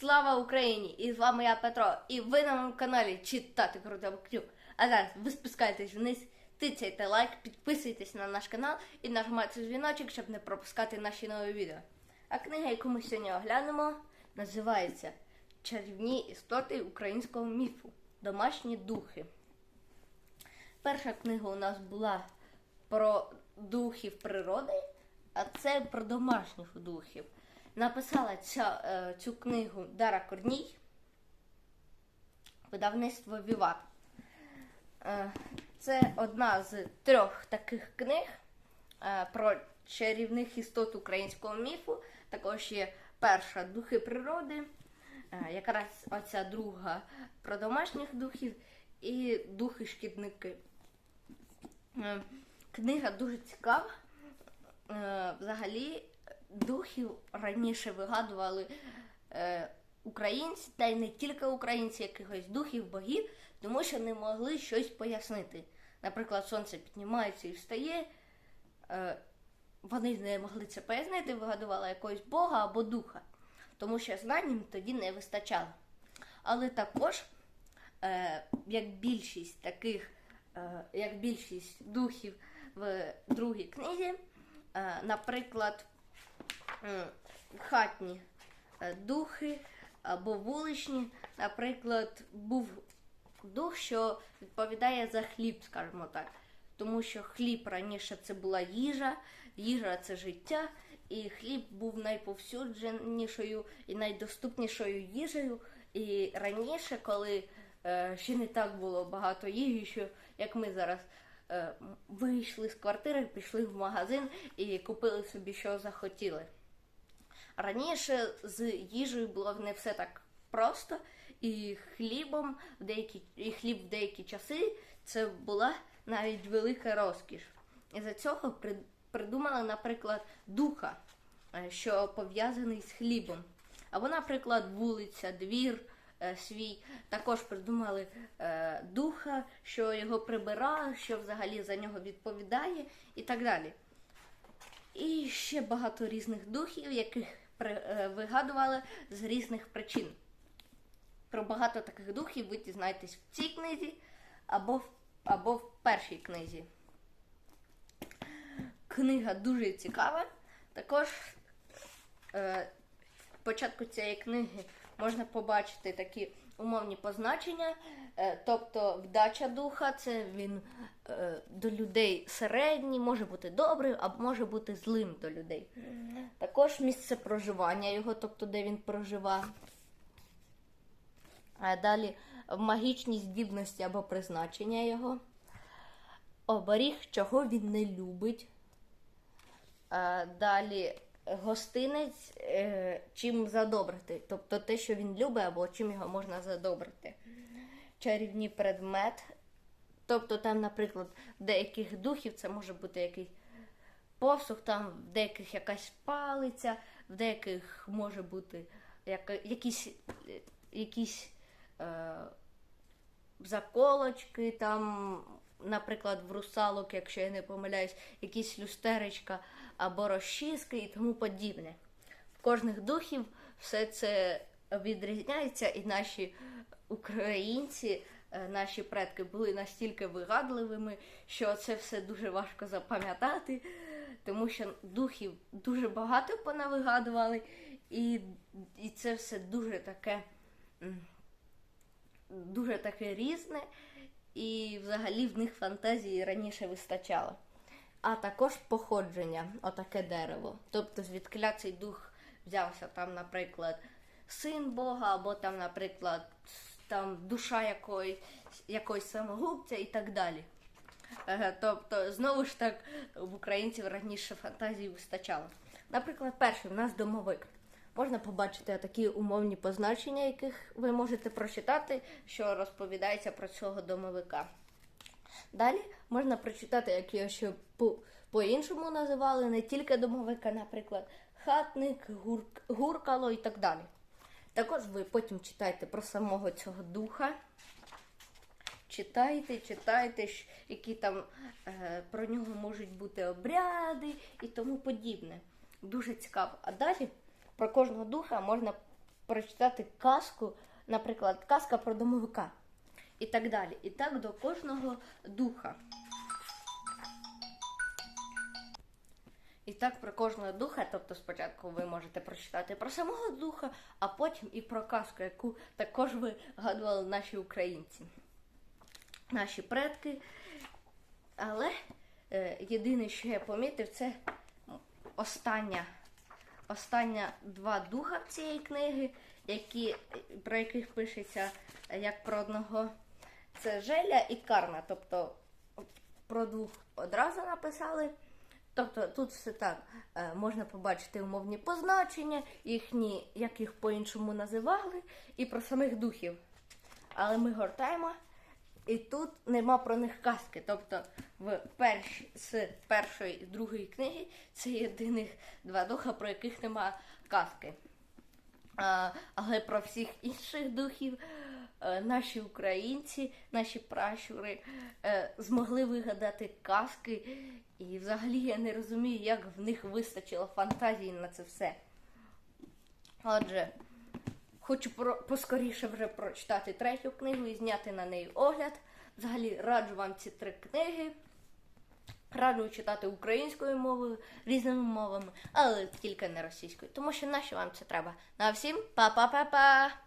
Слава Україні! І з вами я Петро. І ви на моєму каналі читати круто Бактюк. А зараз ви спускаєтесь вниз, тицяйте лайк, підписуйтесь на наш канал і нажимайте дзвіночок, щоб не пропускати наші нові відео. А книга, яку ми сьогодні оглянемо, називається Чарівні істоти українського міфу. Домашні духи. Перша книга у нас була про духів природи, а це про домашніх духів. Написала ця, е, цю книгу Дара Корній, видавництво Віват. Е, це одна з трьох таких книг е, про чарівних істот українського міфу. Також є перша Духи природи, якраз оця друга про домашніх духів і духи шкідники. Е, Книга дуже цікава. Взагалі, духів раніше вигадували е, українці, та й не тільки українці, якихось духів, богів, тому що не могли щось пояснити. Наприклад, сонце піднімається і встає. Е, Вони не могли це пояснити, вигадували якогось бога або духа, тому що знань їм тоді не вистачало. Але також, е, як більшість таких, е, як більшість духів в другій книзі, е, наприклад, хатні е, духи або вуличні, наприклад, був дух, що відповідає за хліб, скажімо так. Тому що хліб раніше це була їжа, їжа це життя, і хліб був найповсюдженішою і найдоступнішою їжею. І раніше, коли е, ще не так було багато їжі, що як ми зараз е, вийшли з квартири, пішли в магазин і купили собі, що захотіли. Раніше з їжею було не все так просто, і хлібом в деякі і хліб в деякі часи це була навіть велика розкіш. І за цього при, придумали, наприклад, духа, е, що пов'язаний з хлібом. Або, наприклад, вулиця, двір е, свій. Також придумали е, духа, що його прибирає, що взагалі за нього відповідає, і так далі. І ще багато різних духів, яких вигадували з різних причин. Про багато таких духів ви дізнаєтесь в цій книзі або в, або в першій книзі. Книга дуже цікава. Також е, початку цієї книги можна побачити такі умовні позначення. Е, тобто вдача духа це він е, до людей середній, може бути добрий, а може бути злим до людей. Також місце проживання його, тобто де він проживає. А далі магічні здібності або призначення його. Оберіг, чого він не любить. А далі гостинець, е, чим задобрити. Тобто те, що він любить, або чим його можна задобрити. Чарівні предмет. Тобто там, наприклад, в деяких духів це може бути якийсь посух, там в деяких якась палиця, в деяких може бути яка, якісь, якісь е, заколочки, там, наприклад, в русалок, якщо я не помиляюсь, якісь люстеречка або розчіски і тому подібне. В кожних духів все це відрізняється, і наші українці, е, наші предки були настільки вигадливими, що це все дуже важко запам'ятати, тому що духів дуже багато понавигадували, і, і це все дуже таке. дуже таке різне, і взагалі в них фантазії раніше вистачало. А також походження, отаке дерево. Тобто, звідкиля цей дух взявся там, наприклад, син Бога, або там, наприклад, там душа якоїсь, якоїсь самогубця і так далі. Тобто, знову ж так, в українців раніше фантазії вистачало. Наприклад, перший в нас домовик. Можна побачити такі умовні позначення, яких ви можете прочитати, що розповідається про цього домовика. Далі можна прочитати, як його ще по- по-іншому називали, не тільки домовика, наприклад, хатник, гурк, гуркало і так далі. Також ви потім читаєте про самого цього духа. Читайте, читайте, які там е, про нього можуть бути обряди і тому подібне. Дуже цікаво. А далі про кожного духа можна прочитати казку, наприклад, казка про домовика і так далі. І так до кожного духа. І так про кожного духа, тобто спочатку ви можете прочитати про самого духа, а потім і про казку, яку також вигадували наші українці, наші предки. Але е, єдине, що я помітив, це остання, остання два духа цієї книги, які, про яких пишеться як про одного. Це Желя і Карна. Тобто про двох одразу написали. Тобто тут все так е, можна побачити умовні позначення, їхні, як їх по-іншому називали, і про самих духів. Але ми гортаємо, і тут нема про них казки. Тобто в перш, з першої і другої книги це єдиних два духа, про яких нема казки. А, але про всіх інших духів е, наші українці, наші пращури е, змогли вигадати казки. І взагалі я не розумію, як в них вистачило фантазії на це все. Отже, хочу про, поскоріше вже прочитати третю книгу і зняти на неї огляд. Взагалі раджу вам ці три книги. Раджу читати українською мовою, різними мовами, але тільки не російською, тому що нащо вам це треба? На всім па-па-па-па!